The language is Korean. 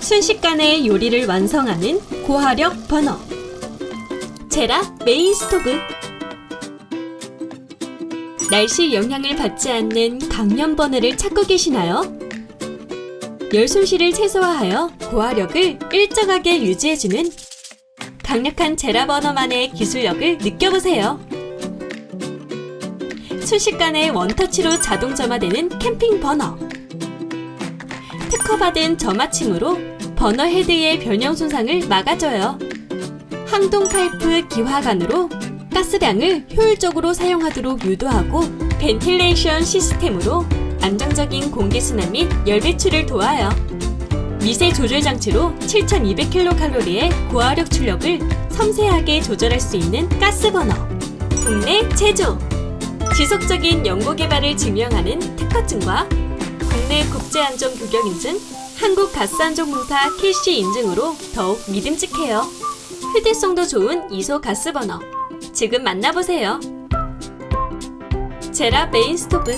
순식간에 요리를 완성하는 고화력 버너. 제라 메인 스토브. 날씨 영향을 받지 않는 강연 버너를 찾고 계시나요? 열 손실을 최소화하여 고화력을 일정하게 유지해주는 강력한 제라 버너만의 기술력을 느껴보세요. 순식간에 원터치로 자동 점화되는 캠핑 버너. 특허받은 점화침으로 버너 헤드의 변형 손상을 막아줘요. 항동 파이프 기화관으로 가스량을 효율적으로 사용하도록 유도하고 벤틸레이션 시스템으로 안정적인 공기순환 및 열 배출을 도와요. 미세 조절 장치로 7,200kcal의 고화력 출력을 섬세하게 조절할 수 있는 가스 버너. 국내 제조. 지속적인 연구 개발을 증명하는 특허증과 국내 국제안전 규격 인증, 한국 가스안전공사 KC 인증으로 더욱 믿음직해요. 휴대성도 좋은 이소 가스 버너. 지금 만나보세요. 제라 메인 스토브.